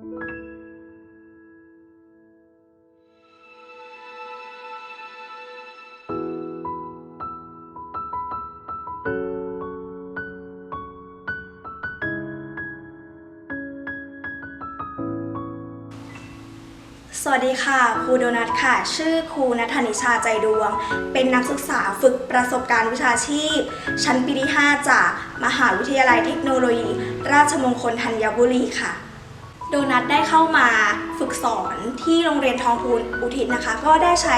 สวัสดีค่ะ ครูโดนัทค่ะ ชื่อครูนัทนิชาใจดวง เป็นนักศึกษาฝึกประสบการณ์วิชาชีพ ชั้นปีที่ 5 จาก มหาวิทยาลัยเทคโนโลยี ราชมงคลธัญบุรีค่ะ โดนัทได้เข้ามาฝึกสอนที่โรงเรียนทองพูนอุทิศนะคะ ก็ได้ใช้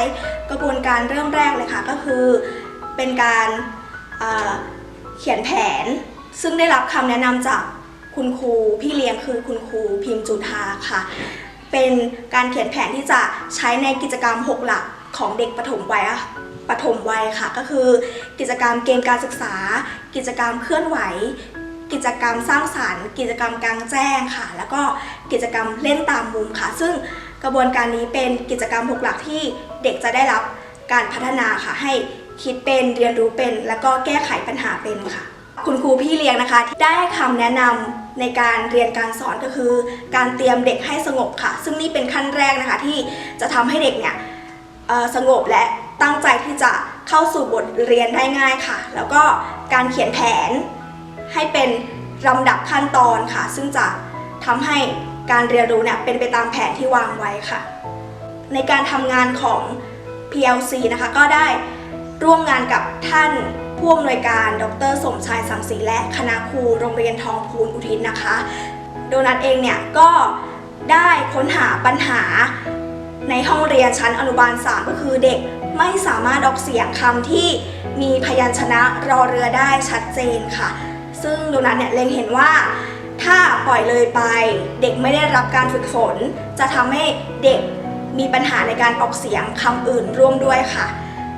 กระบวนการเริ่มแรกเลยค่ะก็คือเป็นการเอ่อเขียนแผน ซึ่งได้รับคำแนะนำจากคุณครูพี่เลี้ยงคือคุณครูพิมพ์จุธาค่ะ เป็นการเขียนแผนที่จะใช้ในกิจกรรม 6 หลักของเด็กปฐมวัยปฐมวัยค่ะ ก็คือ กิจกรรมเกณฑ์การศึกษา กิจกรรมเคลื่อนไหว กิจกรรมสร้างสรรค์ กิจกรรมกลางแจ้งค่ะ แล้วก็กิจกรรมเล่นตามมุมค่ะ ซึ่งกระบวนการนี้เป็นกิจกรรม6หลักที่เด็กจะได้รับการพัฒนาค่ะให้คิดเป็นเรียนรู้เป็น แล้วก็แก้ไขปัญหาเป็นค่ะ คุณครูพี่เลี้ยงนะคะ ที่ได้ให้คำแนะนำในการเรียนการสอนก็คือ การเตรียมเด็กให้สงบค่ะ ซึ่งนี่เป็นขั้นแรกนะคะที่จะทำให้เด็กเนี่ยสงบและตั้งใจที่จะเข้าสู่บทเรียนได้ง่ายค่ะ แล้วก็การเขียนแผน ให้เป็นลำดับขั้นตอนค่ะ ซึ่งจะทำให้การเรียนรู้เนี่ยเป็นไปตามแผนที่วางไว้ค่ะ ในการทำงานของ PLC นะคะก็ได้ร่วมงานกับท่านผู้อำนวยการ ดร สมชายสังสีและคณะครูโรงเรียนทองพูนอุทิศนะคะ โดนัทเองเนี่ยก็ได้ค้นหาปัญหาในห้องเรียนชั้นอนุบาล 3 ก็คือเด็กไม่สามารถออกเสียงคำที่มีพยัญชนะรอเรือได้ชัดเจนค่ะ ซึ่งโดนัทเนี่ยเล็งเห็นว่า ถ้าปล่อยเลยไป เด็กไม่ได้รับการฝึกฝน จะทำให้เด็กมีปัญหาในการออกเสียงคำอื่นร่วมด้วยค่ะ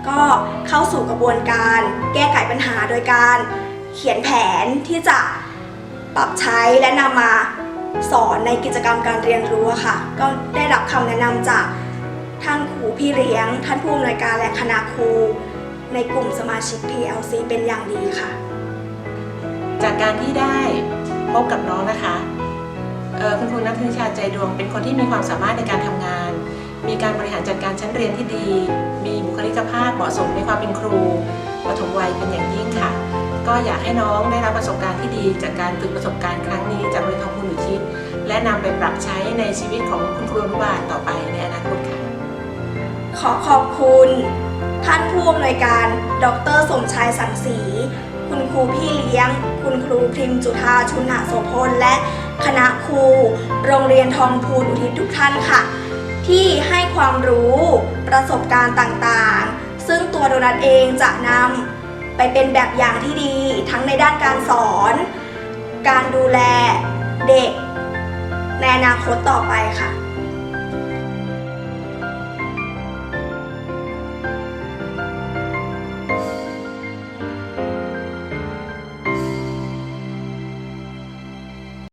ก็เข้าสู่กระบวนการแก้ไขปัญหาโดยการเขียนแผนที่จะปรับใช้และนำมาสอนในกิจกรรมการเรียนรู้ค่ะ ก็ได้รับคำแนะนำจากท่านครูพี่เลี้ยง ท่านผู้อำนวยการและคณะครู ในกลุ่มสมาชิก PLC เป็นอย่างดีค่ะ จากการที่ได้พบกับน้องนะคะคุณครูนัทนิชาใจดวง เป็นคนที่มีความสามารถในการทำงาน มีการบริหารจัดการชั้นเรียนที่ดี มีบุคลิกภาพเหมาะสมในความเป็นครูปฐมวัยเป็นอย่างยิ่งค่ะ ก็อยากให้น้องได้รับประสบการณ์ที่ดีจากการฝึกประสบการณ์ครั้งนี้จากโรงเรียนทองคุณอุทิศและนำไปปรับใช้ในชีวิตของคุณครูอนุบาลต่อไปในอนาคตค่ะ ขอขอบคุณ ท่านผู้อำนวยการ ดร สมชายสังสี คุณครูพี่เลี้ยง คุณครูพิมพ์จุธาชุนหโสพลและคณะครู โรงเรียนทองพูนอุทิศทุกท่านค่ะ ที่ให้ความรู้ประสบการณ์ต่างๆ ซึ่งตัวโดนัทเองจะนำไปเป็นแบบอย่างที่ดี ทั้งในด้านการสอน การดูแลเด็ก ในอนาคตต่อไปค่ะ